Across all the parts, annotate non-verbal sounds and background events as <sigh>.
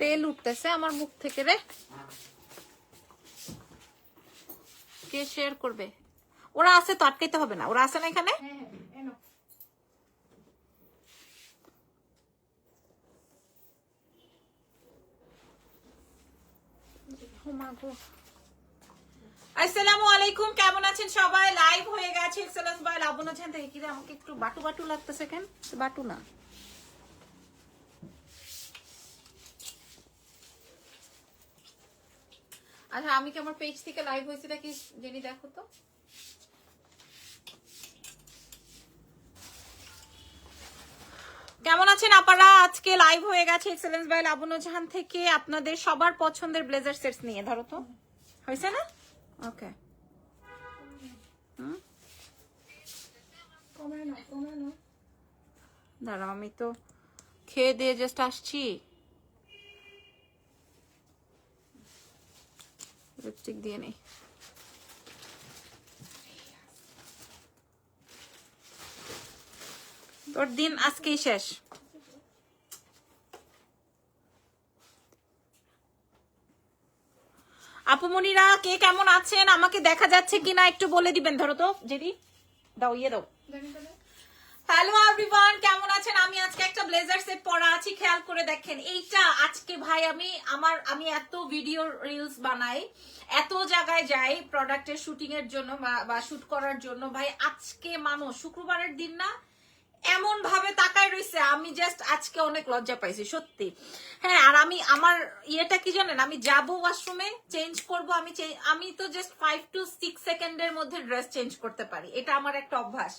তেল উঠতেছে আমার মুখ থেকে রে। কে শেয়ার করবে? ওরা আছে তো আটকাইতে হবে না। ওরা আছে না এখানে? হ্যাঁ হ্যাঁ আসসালামু আলাইকুম কেমন আছেন সবাই? লাইভ হয়ে গেছে এক্সেলেন্স বাই লাবণ থেকে। কি রে, আমাকে একটু বাটু বাটু লাগতেছে কেন? বাটু না। আচ্ছা আমি কি আমার পেজ থেকে লাইভ হয়েছে নাকি জেনি দেখো তো? কেমন আছেন আপারা? আজকে লাইভ হয়ে গেছে এক্সেলেন্স বাই লাবণ্য জাহান থেকে আপনাদের সবার পছন্দের ব্লেজার সেটস নিয়ে, ধরো তো। হয়েছে না? ওকে দাঁড়াও, আমি তো খেয়ে দিয়ে জাস্ট আসছি। লিপস্টিক দিয়ে নেই। তোর দিন আজকেই শেষ। আপুমনিরা কে কেমন আছেন? আমাকে দেখা যাচ্ছে কিনা একটু বলে দিবেন, ধরো তো। জেদি দাও ইয়ে দাও। হ্যালো এভরিওয়ান কেমন আছেন? আমি আজকে একটা ব্লেজার সেট পরা আছি। খেয়াল করে দেখেন, এইটা আজকে ভাই আমি, আমার, আমি এত ভিডিও রিলস বানাই, এত জায়গায় যাই প্রোডাক্টের শুটিং এর জন্য বা- শুট করার জন্য। ভাই, আজকে মানুষ শুক্রবারের দিন না এমন ভাবে তাকায় রইছে, আমি জাস্ট আজকে অনেক লজ্জা পাইছি, সত্যি। হ্যাঁ আর আমি আমার ইয়েটা কি জানেন, আমি যাব ওয়াশরুমে চেঞ্জ করব, আমি আমি তো জাস্ট ফাইভ টু সিক্স সেকেন্ডের মধ্যে ড্রেস চেঞ্জ করতে পারি। এটা আমার একটা অভ্যাস,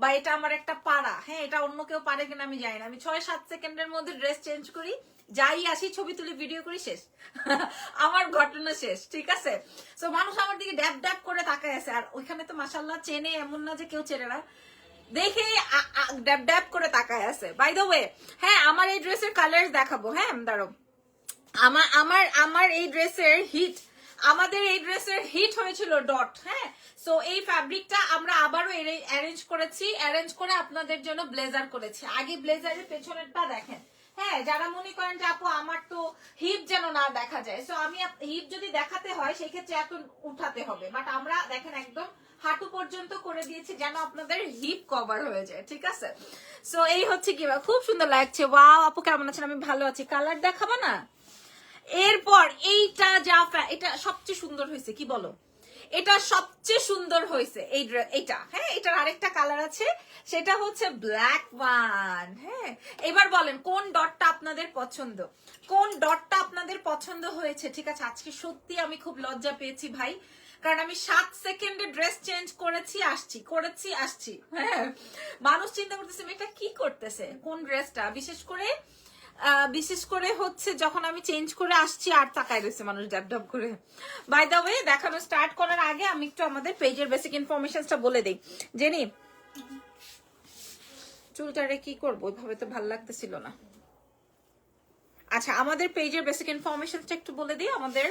বা এটা আমার একটা পাড়া। হ্যাঁ এটা অন্য কেউ পারে কিনা আমি জানি না। আমি ছয়, সাত সেকেন্ডের মধ্যে ড্রেস চেঞ্জ করি, যাই আসি ছবি তুলি ভিডিও করি, শেষ। <laughs> আমার ঘটনা শেষ, ঠিক আছে? তো মানুষ আমার দিকে ড্যাব ড্যাব করে তাকায় আছে, আর ওইখানে তো মাসাল্লাহ চেনে এমন না যে কেউ চেনে না। দেখে ড্যাব ড্যাব করে তাকায় আছে। বাই দ্য ওয়ে হ্যাঁ আমার এই ড্রেসের কালার দেখাবো। হ্যাঁ দাঁড়ো আমার আমার আমার এই ড্রেসের হিট আমাদের এই ড্রেসের হিট হয়েছিল ডট হ্যাঁ? সো এই ফ্যাব্রিকটা আমরা আবারও অ্যারেঞ্জ করেছি। অ্যারেঞ্জ করে আপনাদের জন্য ব্লেজার করেছি। আগে ব্লেজারের পেছনেরটা দেখেন। হ্যাঁ যারা মনে করেন যে, আপু, আমার তো হিপ যেন না দেখা যায়। সো আমি হিপ যদি দেখাতে হয়, সেই ক্ষেত্রে এখন উঠাতে হবে। বাট আমরা, দেখেন, একদম হাঁটু পর্যন্ত করে দিয়েছি যেন আপনাদের হিপ কভার হয়ে যায়, ঠিক আছে? সো এই হচ্ছে কি, খুব সুন্দর লাগছে। ওয়াও আপু কেমন আছেন? আমি ভালো আছি। কালার দেখাবো না? এরপর এইটা যা এটা সবচেয়ে সুন্দর হয়েছে, কি বলো? এটা সবচেয়ে সুন্দর হয়েছে, এই এটা হ্যাঁ এটার আরেকটা কালার আছে, সেটা হচ্ছে ব্ল্যাক ওয়ান হ্যাঁ? এবার বলেন, কোন ডটটা আপনাদের পছন্দ? কোন ডটটা আপনাদের পছন্দ হয়েছে? ঠিক আছে, আজকে সত্যি আমি খুব লজ্জা পেয়েছি ভাই। কারণ আমি সাত সেকেন্ডে ড্রেস চেঞ্জ করেছি, আসছি করেছি, আসছি। হ্যাঁ। মানুষ চিন্তা করতেছে এটা কি করতেছে? কোন ড্রেসটা? বিশেষ করে বিশেষ করে হচ্ছে যখন আমি চেঞ্জ করে আসছি, আর তাকায় রয়েছে মানুষ ড্যাব করে। বাই দ্য ওয়ে দেখানো স্টার্ট করার আগে আমি একটু আমাদের পেজের বেসিক ইনফরমেশনটা বলে দিই। জেনি, চুলটারে কি করব? ওইভাবে তো ভালো লাগতেছিল না। আচ্ছা আমাদের পেজের বেসিক ইনফরমেশনটা একটু বলে দিই। আমাদের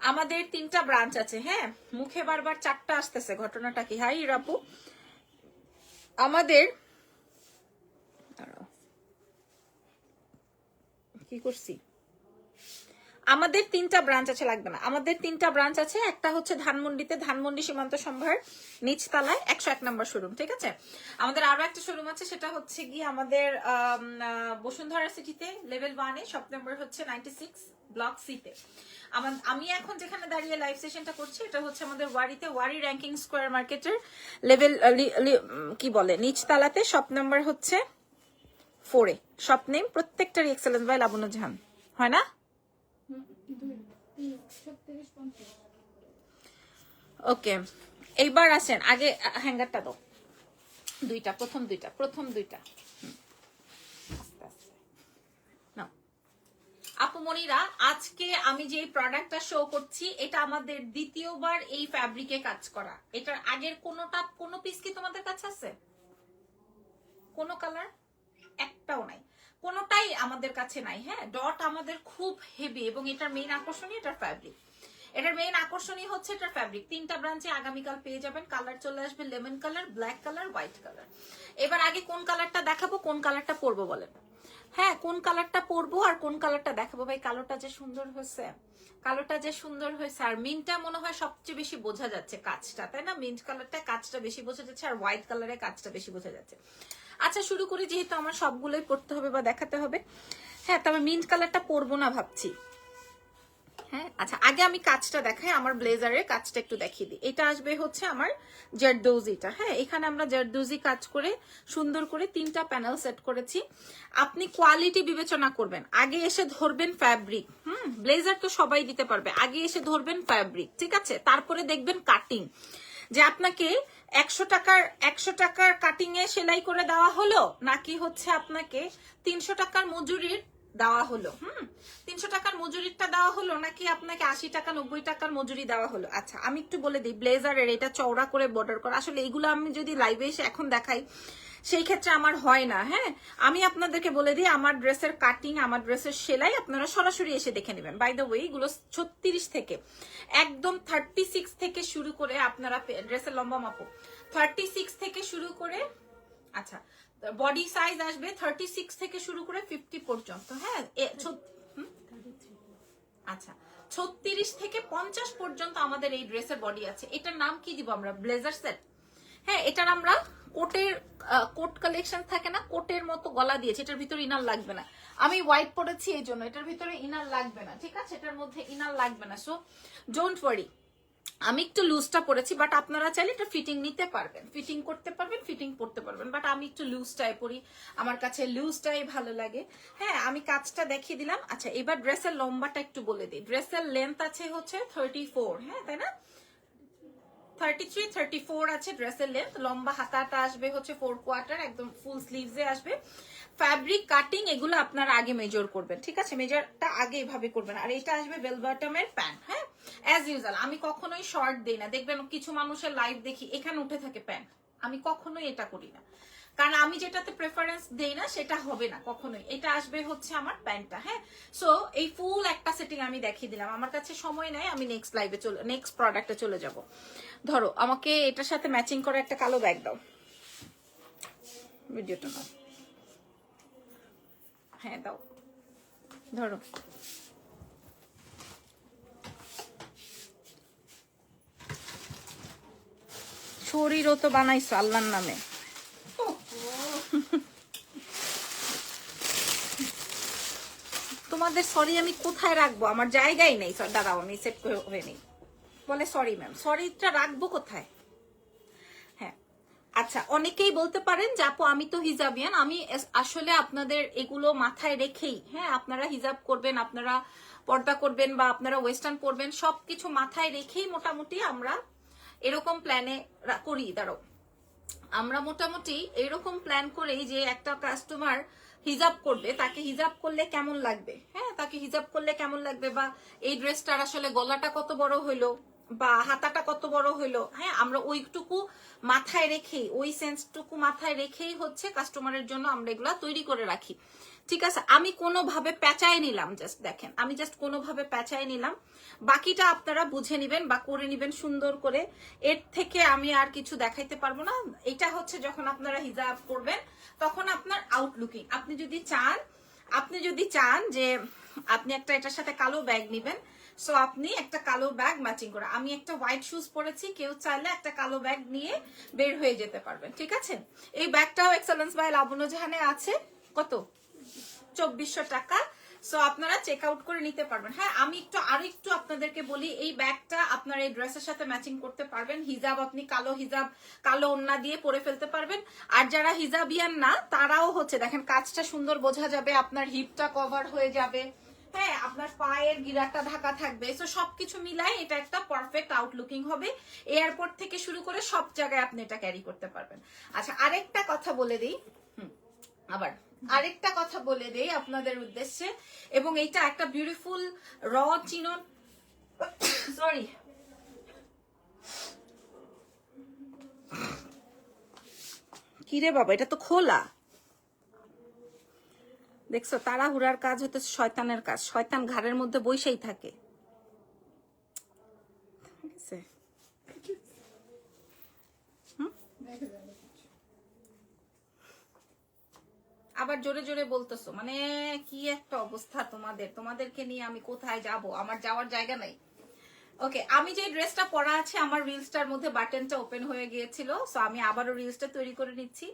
আমাদের তিনটা ব্রাঞ্চ আছে হ্যাঁ? মুখে বারবার চারটা আসতেছে, ঘটনাটা কি? হাই, রাপু। আমাদের কি করছি? আমাদের তিনটা ব্রাঞ্চ আছে, লাগবে না। আমাদের তিনটা ব্রাঞ্চ আছে, একটা হচ্ছে ধানমন্ডিতে, ধানমন্ডি সীমান্ত সম্ভার নিচতলায়, একশো এক নম্বর শোরুম, ঠিক আছে? আমাদের আরও একটা শোরুম আছে, সেটা হচ্ছে গিয়ে আমাদের বসুন্ধরা সিটিতে লেভেল ওয়ানে শপ নম্বর হচ্ছে নাইনটি সিক্স ব্লক সিতে আমি এখন যেখানে দাঁড়িয়ে লাইভ সেশনটা করছি, এটা হচ্ছে আমাদের ওয়ারিতে, ওয়ারি র্যাঙ্কিং স্কোয়ার মার্কেটের লেভেল কি বলে, নিচতলাতে শপ নম্বর হচ্ছে ফোরে শপ নেম প্রত্যেকটারই এক্সেলেন্স বাই লাবণ্য জাহান, হয় না হুম, দুই তিন ছত্রিশ পঞ্চাশ ওকে, এইবার আসেন, আগে হ্যাঙ্গারটা দাও। দুইটা, প্রথম দুইটা প্রথম দুইটা। হুম। আস্তে আস্তে। নাও। আপু মনিরা, আজকে আমি যে প্রোডাক্টটা শো করছি, এটা আমাদের দ্বিতীয়বার এই ফ্যাব্রিকে কাজ করা। এটার আগের কোনোটা, কোনো পিস কি তোমাদের কাছে আছে? কোনো কালার একটাও নাই। কোনোটাই আমাদের কাছে নাই হ্যাঁ? ডট আমাদের খুব হেভি এবং এটার মেইন আকর্ষণই এটার ফ্যাব্রিক এটার মেইন আকর্ষণই হচ্ছে এটার ফ্যাব্রিক তিনটা ব্রাঞ্চে আগামীকাল পেয়ে যাবেন। কালার চলে আসবে lemon colour black colour white colour এবার আগে কোন কালারটা দেখাবো, কোন কালারটা পরবো বলেন। হ্যাঁ কোন কালারটা পরবো আর কোন কালারটা দেখাবো? ভাই, কালোটা যে সুন্দর হয়েছে, কালোটা যে সুন্দর হয়েছে, আর মিনটা মনে হয় সবচেয়ে বেশি বোঝা যাচ্ছে কাজটা তাই না? মিন্ট কালারটা কাজটা বেশি বোঝা যাচ্ছে আর হোয়াইট কালারের কাজটা বেশি বোঝা যাচ্ছে। আচ্ছা শুরু করি, যেহেতু আমার সবগুলোই পড়তে হবে বা দেখাতে হবে। হ্যাঁ তবে মিন্ট কালারটা পরবো না ভাবছি। হ্যাঁ আচ্ছা আগে আমি কাজটা দেখাই, আমার ব্লেজারের কাজটা একটু দেখিয়ে দিই। এটা আসবে হচ্ছে আমার জারদৌজিটা। হ্যাঁ এখানে আমরা জারদৌজি কাজ করে, সুন্দর করে তিনটা প্যানেল সেট করেছি। আপনি কোয়ালিটি বিবেচনা করবেন। আগে এসে ধরবেন ফ্যাব্রিক হুম? ব্লেজার তো সবাই দিতে পারবে। আগে এসে ধরবেন ফ্যাব্রিক ঠিক আছে? তারপরে দেখবেন কাটিং যে আপনাকে একশো টাকার একশো টাকার কাটিং এ সেলাই করে দেওয়া হলো? নাকি হচ্ছে আপনাকে তিনশো টাকার মজুরির দেওয়া হলো? হুম? তিনশো টাকার মজুরিটা দেওয়া হলো নাকি আপনাকে আশি টাকা, নব্বই টাকার মজুরি দেওয়া হলো? আচ্ছা আমি একটু বলে দিই, ব্লেজারের, এটা চওড়া করে বর্ডার করা। আসলে এইগুলো আমি যদি লাইভে এসে এখন দেখাই সেই ক্ষেত্রে আমার হয় না হ্যাঁ? আমি আপনাদেরকে বলে দিই, আমার ড্রেসের কাটিং আমার ড্রেসের সেলাই আপনারা সরাসরি এসে দেখে নেবেন। বাই দ্য ওয়ে এগুলো ছত্রিশ থেকে, একদম থার্টি সিক্স থেকে শুরু করে আপনারা ড্রেসের লম্বা মাপো। থার্টি সিক্স থেকে শুরু করে আচ্ছা বডি সাইজ আসবে থার্টি সিক্স থেকে শুরু করে ফিফটি পর্যন্ত হ্যাঁ? আচ্ছা ছত্রিশ থেকে পঞ্চাশ পর্যন্ত আমাদের এই ড্রেসের বডি আছে। এটার নাম কি দিব আমরা? ব্লেজার সেট হ্যাঁ এটার আমরা কোটের কোট কালেকশন থাকে না, কোটের মতো গলা দিয়েছি, এটার ভিতরে ইনার লাগবে না। আমি হোয়াইট পরেছি এই জন্য, এটার ভিতরে ইনার লাগবে না, ঠিক আছে? এটার মধ্যে ইনার লাগবে না সো ডোন্ট ওয়ারি আমি একটু লুজটা পরেছি বাট আপনারা চাইলে এটা ফিটিং নিতে পারবেন। ফিটিং করতে পারবেন ফিটিং পড়তে পারবেন বাট আমি একটু লুজটাই পরি। আমার কাছে লুজটাই ভালো লাগে। হ্যাঁ আমি কাজটা দেখিয়ে দিলাম। আচ্ছা এবার ড্রেসের লম্বাটা একটু বলে দিই। ড্রেসের লেন্থ আছে হচ্ছে থার্টি ফোর হ্যাঁ তাই না? থার্টি থ্রি থার্টি ফোর আছে ড্রেসের লেন্থ লম্বা হাতাটা আসবে হচ্ছে ফোর কোয়ার্টার একদম ফুল স্লিভসে আসবে। ফ্যাব্রিক কাটিং এগুলো আপনারা আগে মেজর করবেন, ঠিক আছে? মেজরটা আগে এভাবে করবেন। আর এটা আসবে বেলবাটমের প্যান্ট হ্যাঁ? অ্যাজ ইউজাল আমি কখনোই শর্ট দিই না। দেখবেন কিছু মানুষের লাইভ দেখি, এখানে উঠে থাকে প্যান্ট আমি কখনোই এটা করি না। কারণ আমি যেটাতে প্রেফারেন্স দেই না, সেটা হবে না, কখনোই। এটা আসবে হচ্ছে আমার প্যান্টটা হ্যাঁ? সো এই ফুল একটা সেটিং আমি দেখিয়ে দিলাম। আমার কাছে সময় নেই, আমি নেক্সট লাইভে চলে নেক্সট প্রোডাক্টে চলে যাব। ধরো, আমাকে এটার সাথে ম্যাচিং করে একটা কালো ব্যাগ দাও। ভিডিওটা নাও। হ্যাঁ দাও। ধরো। শরীরও তো বানাইছো, আল্লাহর নামে। তোমাদের সরি আমি কোথায় রাখব? আমার জায়গাই নেই। দাঁড়াও, আমি সেট হয়ে নেই। বলে সরি ম্যাম সরিটা রাখব কোথায়? হ্যাঁ। আচ্ছা অনেকেই বলতে পারেন যে, আপু, আমি তো হিজাবিয়ান। আমি আসলে আপনাদের এগুলো মাথায় রেখেই হ্যাঁ আপনারা হিজাব করবেন, আপনারা পর্দা করবেন বা আপনারা ওয়েস্টার্ন পরবেন, সবকিছু মাথায় রেখেই মোটামুটি আমরা এরকম প্ল্যানে করি। দাঁড়াও। আমরা মোটামুটি এরকম প্ল্যান করেই যে একটা কাস্টমার হিজাব করবে, তাকে হিজাব করলে কেমন লাগবে? হ্যাঁ তাকে হিজাব করলে কেমন লাগবে? বা এই ড্রেসটার আসলে গলাটা কত বড় হইল? বা হাতাটা কত বড় হইল? হ্যাঁ আমরা ওইটুকু মাথায় রেখেই, ওই সেন্সটুকু মাথায় রেখেই হচ্ছে কাস্টমারের জন্য আমরা এগুলা তৈরি করে রাখি। ঠিক আছে, আমি কোনোভাবে পেঁচায় নিলাম জাস্ট দেখেন, আমি জাস্ট কোনোভাবে পেঁচায় নিলাম। বাকিটা আপনারা বুঝে নিবেন বা করে নিবেন সুন্দর করে। এর থেকে আমি আর কিছু দেখাইতে পারব না। এটা হচ্ছে যখন আপনারা হিজাব করবেন, তখন আপনার আউটলুকিং আপনি যদি চান, আপনি যদি চান যে আপনি একটা এটার সাথে কালো ব্যাগ নিবেন সো আপনি একটা কালো ব্যাগ ম্যাচিং করে, আমি একটা হোয়াইট শুজ পরেছি, কেউ চাইলে একটা কালো ব্যাগ নিয়ে বের হয়ে যেতে পারবেন, ঠিক আছে? এই ব্যাগটাও এক্সেলেন্স বাই লাবণ্য জাহানে আছে। কত? চব্বিশশো টাকা। সো আপনারা চেক আউট করে নিতে পারবেন। হ্যাঁ আমি একটু, আরও একটু আপনাদেরকে বলি, এই ব্যাগটা আপনার এই ড্রেসের সাথে ম্যাচিং করতে পারবেন। হিজাব আপনি কালো হিজাব, কালো ওন্না দিয়ে পরে ফেলতে পারবেন। আর যারা হিজাবিয়ান না, তারাও হচ্ছে, দেখেন কাজটা সুন্দর বোঝা যাবে, আপনার হিপটা কভার হয়ে যাবে। হ্যাঁ আপনার পায়ের গিরাটা ঢাকা থাকবে। সো সবকিছু মিলাই এটা একটা পারফেক্ট আউটলুকিং হবে। এয়ারপোর্ট থেকে শুরু করে সব জায়গায় আপনি এটা ক্যারি করতে পারবেন। আচ্ছা আরেকটা কথা বলে দিই। আবার আরেকটা কথা বলে দেই আপনাদের উদ্দেশ্যে, এবং এইটা একটা বিউটিফুল র চিনন সরি কিরে বাবা, এটা তো খোলা। দেখছ, তাড়াহুড়ার কাজ হতে শয়তানের কাজ। শয়তান ঘাড়ের মধ্যে বসেই থাকে। ঠিক আছে? দেখা যাবে আবার জোরে জোরে বলতেছো মানে কি একটা অবস্থা তোমাদের, তোমাদেরকে নিয়ে আমি কোথায় যাব? আমার যাওয়ার জায়গা নাই। ওকে আমি যে ড্রেসটা পরা আছে, আমার রিলসটার মধ্যে বাটনটা ওপেন হয়ে গিয়েছিল সো আমি আবারও রিলসটা তৈরি করে নিচ্ছি।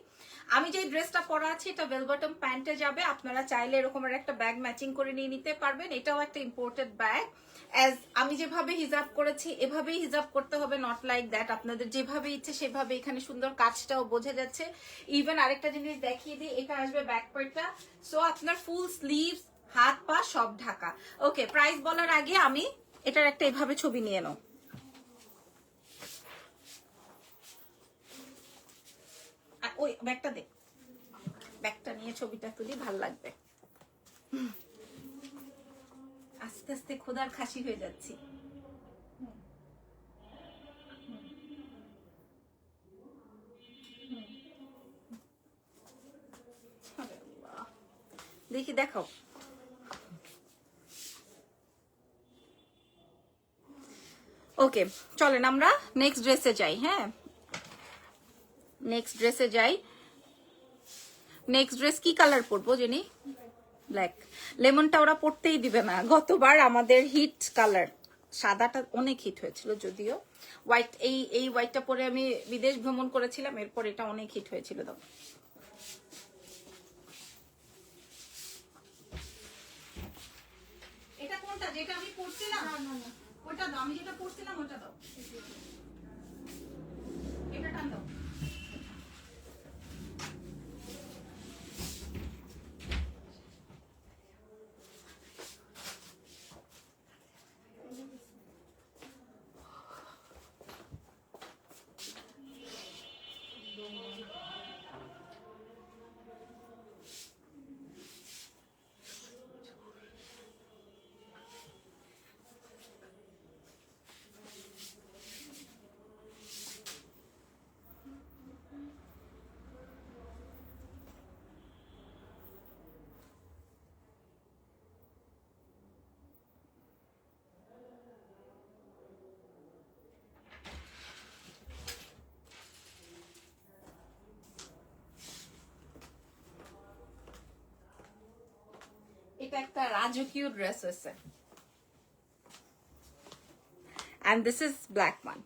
আমি যে ড্রেসটা পরা আছে, এটা বেলবটম প্যান্টে যাবে, আপনারা চাইলে এরকমের একটা ব্যাগ ম্যাচিং করে নিয়ে নিতে পারবেন, এটাও একটা ইম্পোর্টেড ব্যাগ অ্যাজ আমি যেভাবে হিজাব করেছি, এভাবেই হিজাব করতে হবে নট লাইক দ্যাট আপনাদের যেভাবে ইচ্ছে সেভাবে এখানে সুন্দর কাজটাও বোঝা যাচ্ছে। ইভেন আরেকটা জিনিস দেখিয়ে দিই এটা আসবে ব্যাক পার্টটা সো আপনার ফুল স্লিভস হাত, পা সব ঢাকা। ওকে প্রাইস বলার আগে আমি এটার একটা এভাবে ছবি নিয়ে নাও। ওই ব্যাগটা দে। ব্যাগটা নিয়ে ছবিটা তুলি, ভালো লাগবে। আস্তে আস্তে খোদার খাসি হয়ে যাচ্ছি। দেখি, দেখাও। ওকে, চলেন আমরা নেক্সট ড্রেসে যাই হ্যাঁ? নেক্সট ড্রেসে যাই। নেক্সট ড্রেস কি কালার পরবো, জেনি? ব্ল্যাক লেমনটা ওরা পড়তেই দিবে না। গতবার আমাদের হিট কালার সাদাটা অনেক হিট হয়েছিল যদিও। হোয়াইট এই এই হোয়াইটটা পরে আমি বিদেশ ভ্রমণ করেছিলাম এরপর এটা অনেক হিট হয়েছিল তো এটা কোনটা? যেটা আমি পড়ছিলাম? না না না। ওটা দাও আমি যেটা পড়ছিলাম ওটা দাও। এটা টান দাও। এটা একটা রাজকীয় ড্রেস হয়েছে and this is black one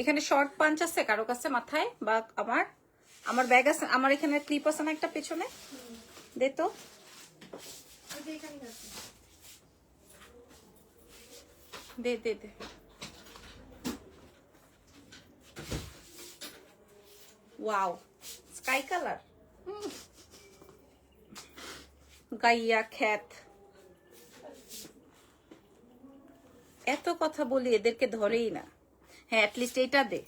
এখানে শর্ট পাঞ্চ আছে কারও কাছে মাথায় বা আমার? আমার ব্যাগ আছে, আমার এখানে ক্লিপ আছে না একটা পেছনে? দে তো। দে দে দে। ওয়াও স্কাই কালার গাইয়া খ্যাত। এত কথা বলি এদেরকে ধরেই না। হ্যাঁ অ্যাটলিস্ট এটা দে।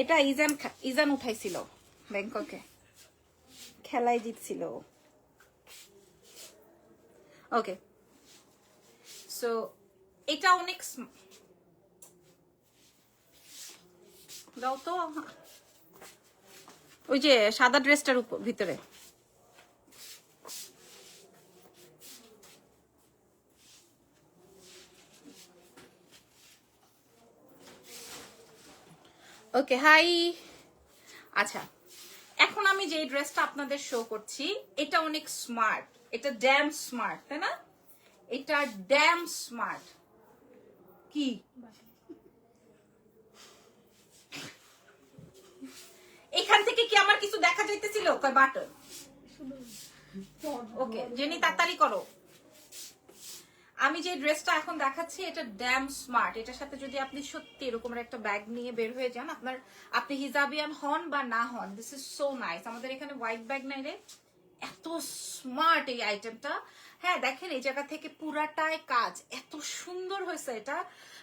এটা ইজান ইজান উঠাইছিল ব্যাংককে। খেলায় জিতছিল ওকে সো এটা অনেক দাও তো। ওই যে সাদা ড্রেসটার উপর ভিতরে। ওকে হাই আচ্ছা এখন আমি যে ড্রেসটা আপনাদের শো করছি এটা অনেক স্মার্ট এটা ড্যাম স্মার্ট তাই না? এটা ড্যাম স্মার্ট কি? এখান থেকে কি আমার কিছু দেখা যাইতেছিল? কয় বাটন? ওকে জেনি তাড়াতাড়ি করো। আমি যে ড্রেসটা এখন দেখাচ্ছি, এটা ড্যাম স্মার্ট এটার সাথে যদি আপনি সত্যি এরকম একটা ব্যাগ নিয়ে বের হয়ে যান, আপনার, আপনি হিজাবিয়ান হন বা না হন দিস ইজ সো নাইস আমাদের এখানে হোয়াইট ব্যাগ নাই রে। এত স্মার্ট এই আইটেমটা হ্যাঁ দেখেন, এই জায়গা থেকে পুরাটায় কাজ। এত সুন্দর হয়েছে এটা।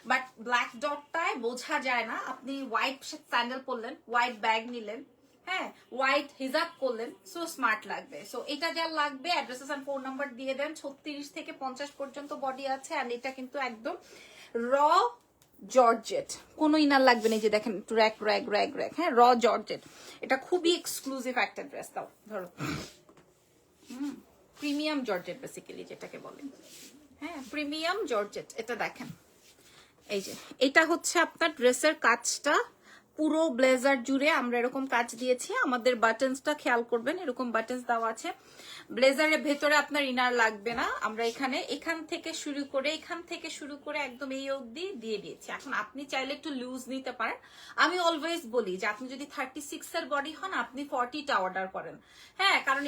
বাট ব্ল্যাক ডটটায় বোঝা যায় না। আপনি হোয়াইট স্যান্ডেল পরলেন হোয়াইট ব্যাগ নিলেন। হ্যাঁ হোয়াইট হিজাব করলেন সো স্মার্ট লাগবে। সো এটা যা লাগবে অ্যাড্রেসেস এন্ড ফোন নাম্বার দিয়ে দেন, ছত্রিশ থেকে পঞ্চাশ পর্যন্ত বডি আছে অ্যান্ড এটা কিন্তু একদম র জর্জেট কোনো ইনার লাগবে না যে দেখেন র্যাক র্যাক র্যাক র্যাক হ্যাঁ র জর্জেট এটা খুবই এক্সক্লুসিভ একটা ড্রেস দাও, ধরো। প্রিমিয়াম জর্জেট বেসিক্যালি যেটাকে বলে। হ্যাঁ প্রিমিয়াম জর্জেট এটা দেখেন। এই যে, এটা হচ্ছে আপনার ড্রেসের কাজটা পুরো ব্লেজার জুড়ে আমরা এরকম কাজ দিয়েছি। আমাদের বাটনসটা খেয়াল করবেন, এরকম বাটনস দেওয়া আছে। ব্লেজারের ভেতরে আপনার ইনার লাগবে না। আমরা এখানে, এখান থেকে শুরু করে, এখান থেকে শুরু করে একদম এই অবধি দিয়ে দিয়েছি। এখন আপনি চাইলে একটু লুজ নিতে পারেন। আমি অলওয়েজ বলি যে আপনি যদি থার্টি সিক্স এর বডি হন, আপনি ফর্টিটা অর্ডার করেন। হ্যাঁ কারণ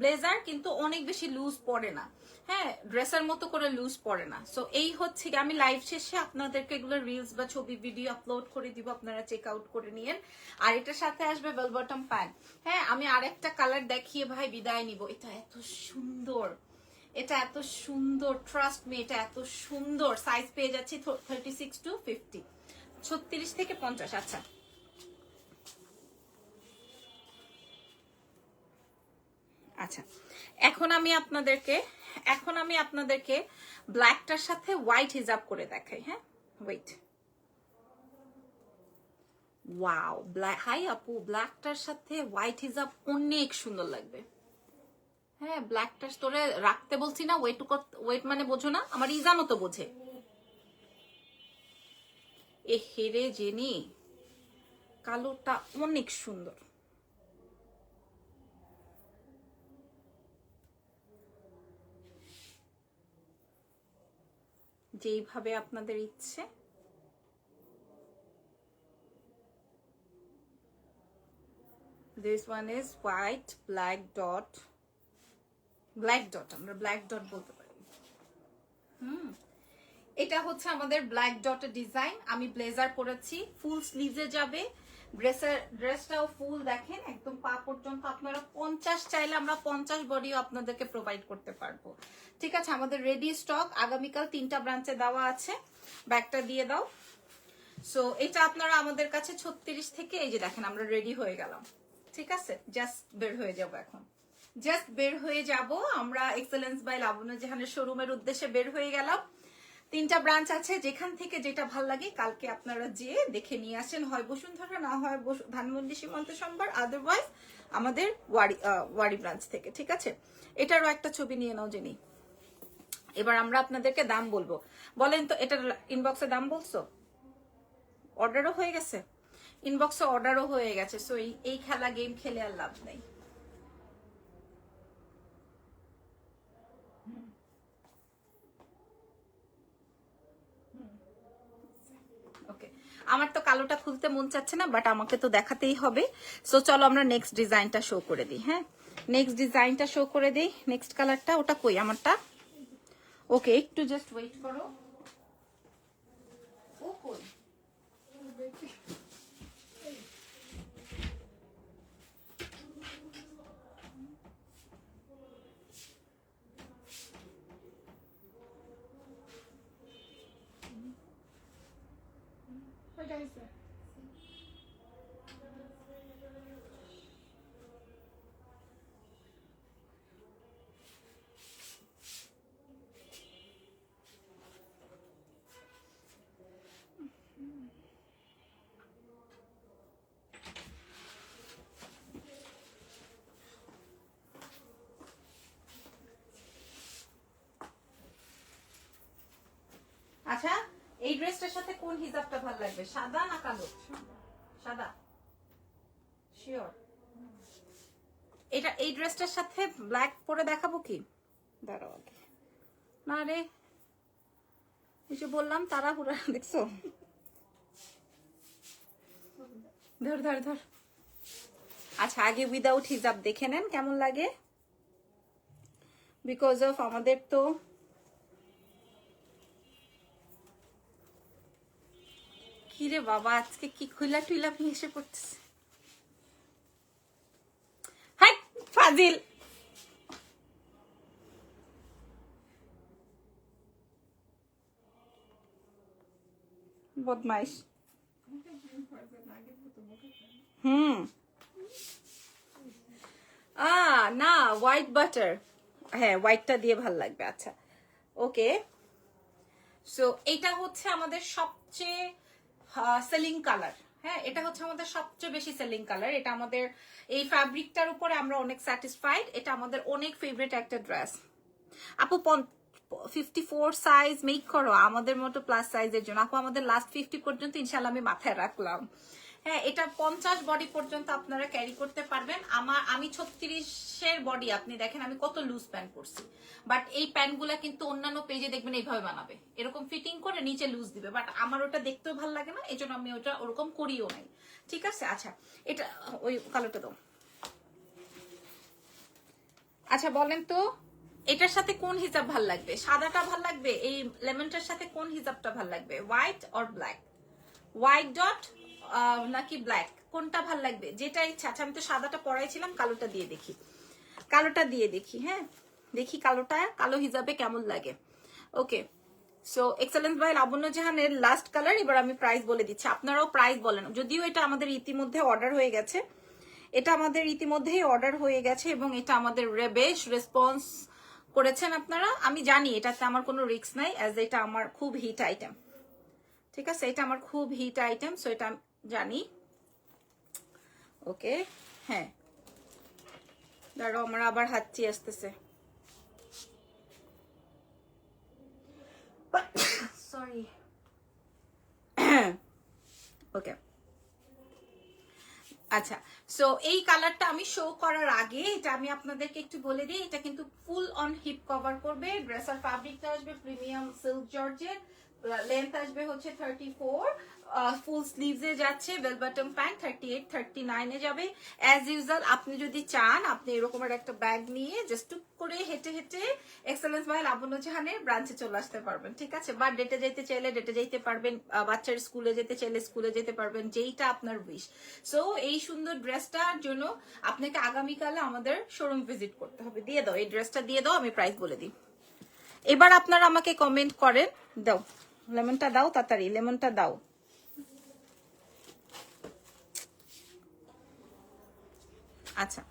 ব্লেজার কিন্তু অনেক বেশি লুজ পড়ে না। হ্যাঁ ড্রেসের মতো করে লুজ পড়ে না। সো এই হচ্ছে আমি লাইভ শেষে আপনাদেরকে এগুলো রিলস বা ছবি ভিডিও আপলোড করে দিব। আপনারা চেক আউট করে নিয়েন। আর এটার সাথে আসবে বেল বটম প্যান্ট হ্যাঁ আমি আরেকটা কালার দেখিয়ে ভাই বিদায় নিব। এটা এত সুন্দর। এটা এত সুন্দর ট্রাস্ট মি এটা এত সুন্দর। সাইজ পেয়ে যাচ্ছি থার্টি সিক্স টু ফিফটি ছত্রিশ থেকে পঞ্চাশ আচ্ছা। আচ্ছা। এখন আমি আপনাদেরকে, এখন আমি আপনাদেরকে ব্ল্যাকটার সাথে হোয়াইট হিজাব করে দেখাই হ্যাঁ? ওয়েট ওয়াও ব্ল্যাক হাই আপু ব্ল্যাকটার সাথে হোয়াইট হিজাব অনেক সুন্দর লাগবে। হ্যাঁ ব্ল্যাকটা তোরে রাখতে বলছি না ওয়েট ওয়েট মানে বোঝো না, আমার ইজানও তো বোঝে। এ হেরে জেনি, কালোটা অনেক সুন্দর। যেইভাবে আপনাদের ইচ্ছে। This one is white, black dot. Black dot, আমরা black dot বলতে পারি। হুম। এটা হচ্ছে আমাদের ব্ল্যাক ডটের ডিজাইন আমি ব্লেজার পরেছি ফুল স্লিভে যাবে। ড্রেসের ড্রেসটাও ফুল দেখেন, একদম পা পর্যন্ত আপনারা পঞ্চাশ চাইলে আমরা পঞ্চাশ বডিও আপনাদেরকে প্রোভাইড করতে পারব। ঠিক আছে, আমাদের রেডি স্টক আগামীকাল তিনটা ব্রাঞ্চে দেওয়া আছে। ব্যাগটা দিয়ে দাও। সো এটা আপনারা আমাদের কাছে ছত্রিশ থেকে, এই যে দেখেন আমরা রেডি হয়ে গেলাম। ঠিক আছে? জাস্ট বের হয়ে যাব এখন। জাস্ট বের হয়ে যাব, আমরা এক্সেলেন্স বাই লাবণ্য যেখানে শোরুমের উদ্দেশ্যে বের হয়ে গেলাম। তিনটা ব্রাঞ্চ আছে, যেখান থেকে যেটা ভালো লাগে কালকে আপনারা যেয়ে দেখে নিয়ে আসেন। হয় বসুন্ধরা, না হয় ধানমন্ডি, সীমান্ত সোমবার আদারওয়াইজ আমাদের ওয়ারি ওয়ারি ব্রাঞ্চ থেকে, ঠিক আছে? এটারও একটা ছবি নিয়ে নাও, জেনি। এবার আমরা আপনাদেরকে দাম বলব। বলেন তো, এটার ইনবক্সে দাম বলছো? অর্ডারও হয়ে গেছে? ইনবক্সে অর্ডারও হয়ে গেছে সো এই খেলা গেম খেলে আর লাভ নেই। আমার তো কালোটা খুলতে মন চাচ্ছে না বাট আমাকে তো দেখাতেই হবে। সো চলো আমরা নেক্সট ডিজাইনটা শো করে দিই হ্যাঁ? নেক্সট ডিজাইনটা শো করে দিই। নেক্সট কালারটা ওটা কই? আমারটা? ওকে একটু জাস্ট ওয়েট করো ও কই কয়টা হয়েছে আচ্ছা এই ড্রেসটার সাথে কোন হিজাবটা ভালো লাগবে? সাদা না কালো? সাদা। শিওর এটা এই ড্রেসটার সাথে ব্ল্যাক পরে দেখাবো কি? দাঁড়াও না রে। এই যে বললাম তারা পুরা দেখছ? ধর ধর ধর। আচ্ছা আগে উইদাউট হিজাব দেখে নেন কেমন লাগে? বিকজ অফ আমাদের তো কিরে বাবা, আজকে কি খুইলা টুইলা এসে পড়তেছে? হাই, ফাজিল! বদমাইশ। না, হোয়াইট বাটার। হ্যাঁ হোয়াইটটা দিয়ে ভালো লাগবে আচ্ছা। ওকে। সো হচ্ছে আমাদের সবচেয়ে সেলিং কালার হ্যাঁ এটা হচ্ছে আমাদের সবচেয়ে বেশি সেলিং কালার এটা আমাদের এই ফ্যাব্রিকটার উপরে আমরা অনেক স্যাটিসফাইড এটা আমাদের অনেক ফেভারিট একটা ড্রেস আপু ফিফটি ফোর সাইজ মেক করো। আমাদের মতো প্লাস সাইজের জন্য। আপু, আমাদের লাস্ট ফিফটি পর্যন্ত ইনশাল্লাহ আমি মাথায় রাখলাম। হ্যাঁ এটা পঞ্চাশ বডি পর্যন্ত আপনারা ক্যারি করতে পারবেন। আমার, আমি ছত্রিশের বডি আপনি দেখেন আমি কত লুজ প্যান্ট করছি। বাট এই প্যান্টগুলা কিন্তু অন্যান্য পেজে দেখবেন এইভাবে বানাবে। এরকম ফিটিং করে নিচে লুজ দিবে। বাট আমার ওটা দেখতেও ভালো লাগে না এই আমি ওটা ওরকম করিও নাই। ঠিক আছে? আচ্ছা এটা, ওই কালোটা দাও। আচ্ছা বলেন তো, এটার সাথে কোন হিসাব ভালো লাগবে? সাদাটা ভালো লাগবে? এই লেমনটার সাথে কোন হিসাবটা ভালো লাগবে? White or black white dot নাকি ব্ল্যাক কোনটা ভালো লাগবে? যেটা ইচ্ছা আচ্ছা আমি তো সাদাটা পরাইছিলাম, কালোটা দিয়ে দেখি। কালোটা দিয়ে দেখি হ্যাঁ? দেখি কালোটা, কালো হিসাবে কেমন লাগে। ওকে সো এক্সেলেন্স ভাই লাবণ্য জাহানের লাস্ট কালার এবার আমি প্রাইস বলে দিচ্ছি। আপনারাও প্রাইস বলেন। যদিও এটা আমাদের ইতিমধ্যে অর্ডার হয়ে গেছে। এটা আমাদের ইতিমধ্যেই অর্ডার হয়ে গেছে এবং এটা আমাদের রে- বেশ রেসপন্স করেছেন আপনারা। আমি জানি এটাতে আমার কোনো রিস্ক নাই অ্যাজ এটা আমার খুব হিট আইটেম ঠিক আছে? এটা আমার খুব হিট আইটেম সো এটা জানি। ওকে হ্যাঁ। দাঁড়াও আমার আবার হাতচি আসতেছে। Sorry okay. আচ্ছা সো এই কালারটা আমি শো করার আগে এটা আমি আপনাদেরকে একটু বলে দিই এটা কিন্তু ফুল অন হিপ কভার করবে ড্রেসার ফ্যাব্রিকটা আসবে প্রিমিয়াম সিল্ক জর্জের লেন্থ আসবে হচ্ছে থার্টি ফোর ফুল স্লিভসে যাচ্ছে bell button pant thirty eight thirty নাইনে যাবে। অ্যাজ ইউজাল আপনি যদি চান, আপনি এরকমের একটা ব্যাগ নিয়ে জাস্ট টুক করে হেঁটে হেঁটে এক্সেলেন্স বাই লাবণ্য জাহানের ব্রাঞ্চে চলে আসতে পারবেন, ঠিক আছে? বা ডেটে যেতে চাইলে ডেটে যেতে পারবেন বাচ্চার স্কুলে যেতে চাইলে স্কুলে যেতে পারবেন, যেইটা আপনার উইশ সো এই সুন্দর ড্রেসটার জন্য আপনাকে আগামীকালে আমাদের শোরুম ভিজিট করতে হবে। দিয়ে দাও, এই ড্রেসটা দিয়ে দাও, আমি প্রাইস বলে দিই। এবার আপনারা আমাকে কমেন্ট করেন। দাও লেমনটা দাও, তাড়াতাড়ি লেমনটা দাও। আচ্ছা।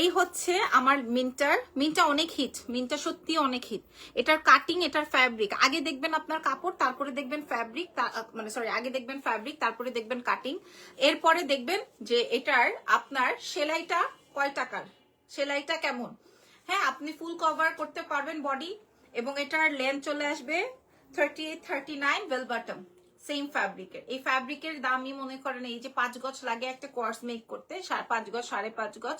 এই হচ্ছে আমার মিন্টার। মিনটা অনেক হিট মিনটা সত্যি অনেক হিট এটার কাটিং এটার ফ্যাব্রিক আগে দেখবেন আপনার কাপড়, তারপরে দেখবেন ফ্যাব্রিক মানে সরি আগে দেখবেন ফ্যাব্রিক তারপরে দেখবেন কাটিং এরপরে দেখবেন যে এটার আপনার সেলাইটা কয় টাকার? সেলাইটা কেমন? হ্যাঁ আপনি ফুল কভার করতে পারবেন বডি এবং এটার লেন্থ চলে আসবে thirty eight thirty nine well bottom same ফ্যাব্রিকের এই ফ্যাব্রিকের দামই মনে করেন এই যে পাঁচ গজ লাগে একটা কোর্স মেক করতে পাঁচ গজ, সাড়ে পাঁচ গজ।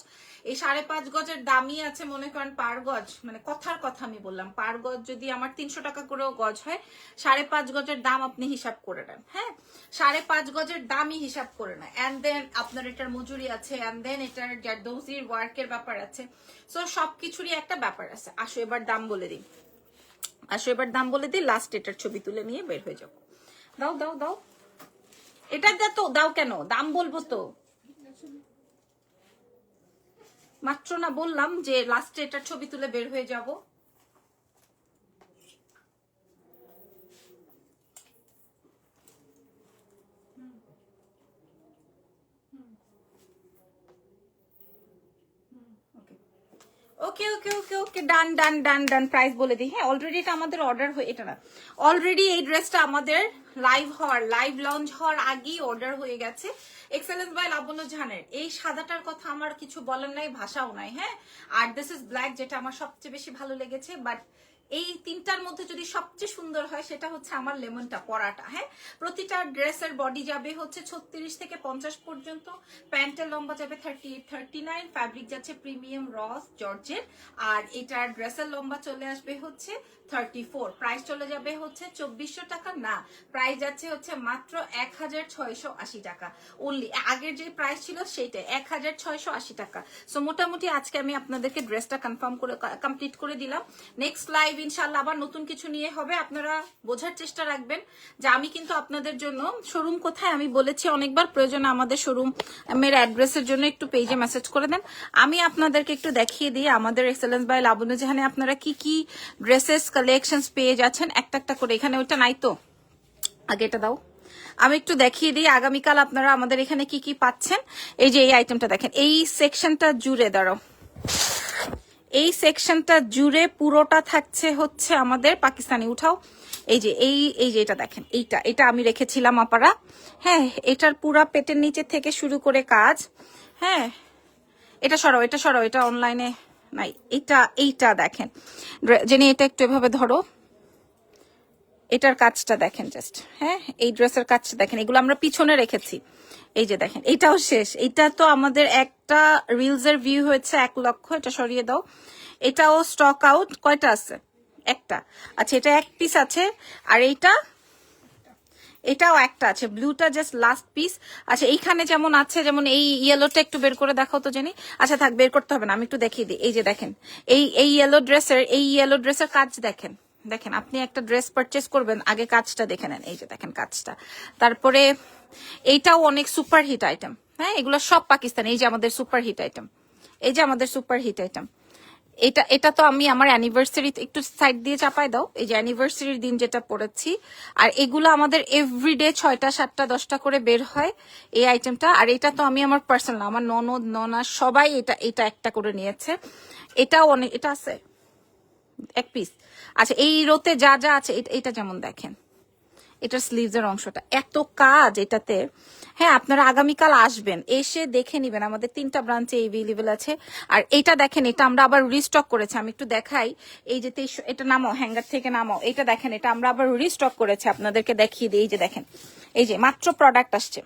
এই সাড়ে পাঁচ গজের দামই আছে মনে করেন পার গজ মানে কথার কথা আমি বললাম, পার গজ যদি আমার তিনশো টাকা করেও গজ হয়, সাড়ে পাঁচ গজের দাম আপনি হিসাব করে নেন হ্যাঁ? সাড়ে পাঁচ গজের দামই হিসাব করে নেন। অ্যান্ড দেন আপনার এটার মজুরি আছে অ্যান্ড দেন এটার জারদৌসির ওয়ার্কের ব্যাপার আছে। সো সবকিছুরই একটা ব্যাপার আছে। আসো এবার দাম বলে দিই। আসো এবার দাম বলে দিই লাস্ট এটার ছবি তুলে নিয়ে বের হয়ে যাব। দাও দাও দাও। এটা দে তো, দাও কেন? দাম বলব তো। মাত্র না বললাম যে লাস্টে এটা ছবি তুলে বের হয়ে যাব। ওকে ওকে ওকে ওকে, ডান ডান ডান ডান প্রাইস বলে দিই। হ্যাঁ অলরেডি এটা আমাদের অর্ডার হয়ে এটা না। অলরেডি এই ড্রেসটা আমাদের লাইভ হওয়ার লাইভ লঞ্চ হওয়ার আগেই অর্ডার হয়ে গেছে। এক্সেলেন্স বাই লাবণ্য জাহানের, এই সাদাটার কথা আমার কিছু বলার নাই, ভাষাও নাই হ্যাঁ? আর দিস ইজ ব্ল্যাক যেটা আমার সবচেয়ে বেশি ভালো লেগেছে বাট এই তিনটার মধ্যে যদি সবচেয়ে সুন্দর হয়, সেটা হচ্ছে আমার লেমনটা পরাটা। হ্যাঁ প্রতিটা ড্রেসের বডি যাবে হচ্ছে ছত্রিশ থেকে পঞ্চাশ পর্যন্ত, প্যান্টের লম্বা যাবে থার্টি থার্টি নাইন ফ্যাব্রিক যাচ্ছে প্রিমিয়াম রস জর্জের আর এটার ড্রেসের লম্বা চলে আসবে হচ্ছে থার্টি ফোর প্রাইস চলে যাবে হচ্ছে চব্বিশশো টাকা, না প্রাইস যাচ্ছে হচ্ছে মাত্র এক হাজার ছয়শো আশি টাকা। অনলি আগের যে প্রাইস ছিল সেইটাই এক হাজার ছয়শো আশি টাকা। সো মোটামুটি আজকে আমি আপনাদেরকে ড্রেসটা কনফার্ম করে কমপ্লিট করে দিলাম। নেক্সট লাইভ ইনশাল্লাহ আবার নতুন কিছু নিয়ে হবে। আপনারা বোঝার চেষ্টা রাখবেন যে আমি কিন্তু আপনাদের জন্য শোরুম কোথায়? আমি বলেছি অনেকবার প্রয়োজনে আমাদের শোরুম এর অ্যাড্রেসের জন্য একটু পেজে মেসেজ করে দেন। আমি আপনাদেরকে একটু দেখিয়ে দিই আমাদের এক্সেলেন্স বাই লাবণ্য যেখানে আপনারা কি কি ড্রেসেস কালেকশনস পেয়ে যাচ্ছেন? একটা একটা করে। এখানে ওইটা নাই তো? আগে এটা দাও। আমি একটু দেখিয়ে দিই, আগামীকাল আপনারা আমাদের এখানে কি কি পাচ্ছেন? এই যে এই আইটেমটা দেখেন। এই সেকশনটা জুড়ে দাঁড়াও। এই সেকশনটা জুড়ে পুরোটা থাকছে হচ্ছে আমাদের পাকিস্তানি। উঠাও। এই যে, এই এই যে এটা দেখেন, এইটা, এটা আমি রেখেছিলাম আপারা। হ্যাঁ এটার পুরা পেটের নিচে থেকে শুরু করে কাজ। হ্যাঁ এটা সরাও এটা সরাও, এটা অনলাইনে নাই, এটা, এইটা দেখেন। জেনে এটা একটু এভাবে ধরো। এটার কাজটা দেখেন জাস্ট হ্যাঁ এই ড্রেসের কাজটা দেখেন, এগুলো আমরা পিছনে রেখেছি। এই যে দেখেন, এটাও শেষ। এটা তো আমাদের একটা রিলস এর ভিউ হয়েছে এক লক্ষ, এটা সরিয়ে দাও। এটাও স্টক আউট কয়টা আছে? একটা। আচ্ছা এটা এক পিস আছে, আর এইটা? এটাও একটা আছে ব্লুটা জাস্ট লাস্ট পিস আচ্ছা এইখানে যেমন আছে, যেমন এই ইয়েলোটা একটু বের করে দেখাও তো জানি। আচ্ছা থাক, বের করতে হবে না, আমি একটু দেখিয়ে দিই। এই যে দেখেন, এই এই ইয়েলো ড্রেসের এই ইয়েলো ড্রেসের কাজ দেখেন। দেখেন, আপনি একটা ড্রেস পারচেস করবেন, আগে কাজটা দেখে নেন। এই যে দেখেন, কাজটা। তারপরে এইটাও অনেক সুপার হিট আইটেম হ্যাঁ এগুলো সব পাকিস্তান, এই যে আমাদের সুপার হিট আইটেম এই যে আমাদের সুপার হিট আইটেম এটা এটা তো আমি আমার অ্যানিভার্সারি একটু সাইড দিয়ে চাপাই দাও। এই যে অ্যানিভার্সারির দিন যেটা পড়েছি, আর এগুলো আমাদের এভরিডে ছয়টা, সাতটা, দশটা করে বের হয় এই আইটেমটা আর এটা তো আমি আমার পার্সোনাল আমার ননদ, ননা সবাই এটা এটা একটা করে নিয়েছে। এটাও অনেক, এটা আছে? এক পিস আচ্ছা এই রোতে যা যা আছে এটা যেমন দেখেন। এটার স্লিভস এর অংশটা। এত কাজ এটাতে। হ্যাঁ আপনারা আগামীকাল আসবেন, এসে দেখে নিবেন। আমাদের তিনটা ব্রাঞ্চে এভেলেবেল আছে। আর এটা দেখেন, এটা আমরা আবার রিস্টক করেছি। আমি একটু দেখাই। এই যে তেইশ, এটা নামো হ্যাঙ্গার থেকে নামো এটা দেখেন, এটা আমরা আবার রিস্টক করেছি। আপনাদেরকে দেখিয়ে দিই। এই যে দেখেন, এই যে মাত্র প্রোডাক্ট আসছে।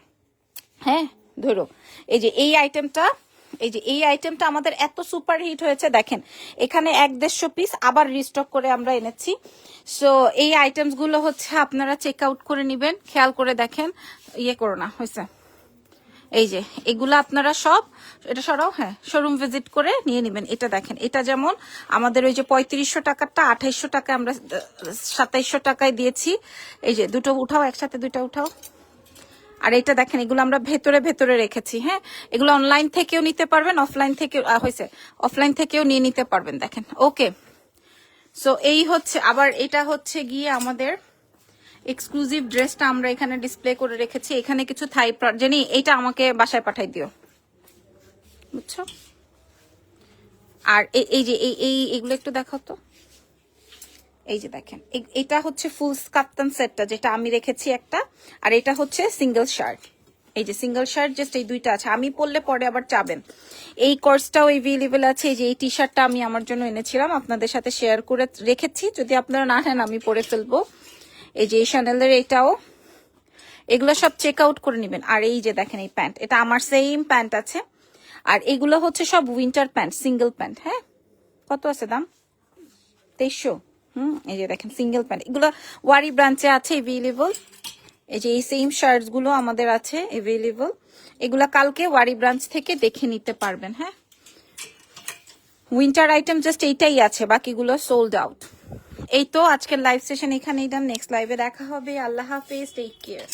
হ্যাঁ ধরো। এই যে এই আইটেমটা এই যে এই আইটেমটা আমাদের এত সুপার হিট হয়েছে, দেখেন, এখানে এক দেড়শো পিস আবার রিস্টক করে আমরা এনেছি। সো এই আইটেমসগুলো হচ্ছে আপনারা চেক আউট করে নিবেন। খেয়াল করে দেখেন ইয়ে করো না, হয়েছে। এই যে, এগুলো আপনারা সব, এটা সরাও হ্যাঁ শোরুম ভিজিট করে নিয়ে নেবেন। এটা দেখেন, এটা যেমন আমাদের ওই যে পঁয়ত্রিশশো টাকারটা আঠাইশশো টাকা আমরা, সাতাইশশো টাকায় দিয়েছি। এই যে, দুটো উঠাও, একসাথে দুটো উঠাও। আর এটা দেখেন, এগুলো আমরা ভেতরে ভেতরে রেখেছি হ্যাঁ? এগুলো অনলাইন থেকেও নিতে পারবেন অফলাইন থেকে হয়েছে অফলাইন থেকেও নিয়ে নিতে পারবেন, দেখেন ওকে সো এই হচ্ছে, আবার এটা হচ্ছে গিয়ে আমাদের এক্সক্লুসিভ ড্রেসটা আমরা এখানে ডিসপ্লে করে রেখেছি, এখানে কিছু থাই জানি, এটা আমাকে বাসায় পাঠাই দিও, বুঝছ? আর এই যে, এই এই, এগুলো একটু দেখাও তো। এই যে দেখেন এটা হচ্ছে ফুল কাপ্তান সেটটা যেটা আমি রেখেছি একটা, আর এটা হচ্ছে সিঙ্গেল শার্ট এই যে সিঙ্গেল শার্ট জাস্ট এই দুইটা আছে। আমি পরলে পরে আবার চাবেন। এই কোর্সটাও এভেলেবেল আছে। এই যে এই টি শার্টটা আমি আমার জন্য এনেছিলাম, আপনাদের সাথে শেয়ার করে রেখেছি। যদি আপনারা না নেন, আমি পরে ফেলব। এই যে এই চ্যানেলের এটাও। এগুলো সব চেক আউট করে নেবেন। আর এই যে দেখেন এই প্যান্ট এটা আমার সেম প্যান্ট আছে। আর এগুলো হচ্ছে সব উইন্টার প্যান্ট সিঙ্গেল প্যান্ট হ্যাঁ? কত আছে দাম? তেইশশো। হুম, এই যে দেখেন সিঙ্গেল প্যান্ট এগুলো ওয়ারি ব্রাঞ্চে আছে এভেলেবল এই যে এই সেম শার্টসগুলো আমাদের আছে এভেলেবল এগুলা কালকে ওয়ারি ব্রাঞ্চ থেকে দেখে নিতে পারবেন হ্যাঁ? উইন্টার আইটেম জাস্ট এইটাই আছে, বাকিগুলো সোল্ড আউট এই তো আজকের লাইভ সেশন এখানেই দাম নেক্সট লাইভে দেখা হবে। আল্লাহ হাফেজ টেক কেয়ার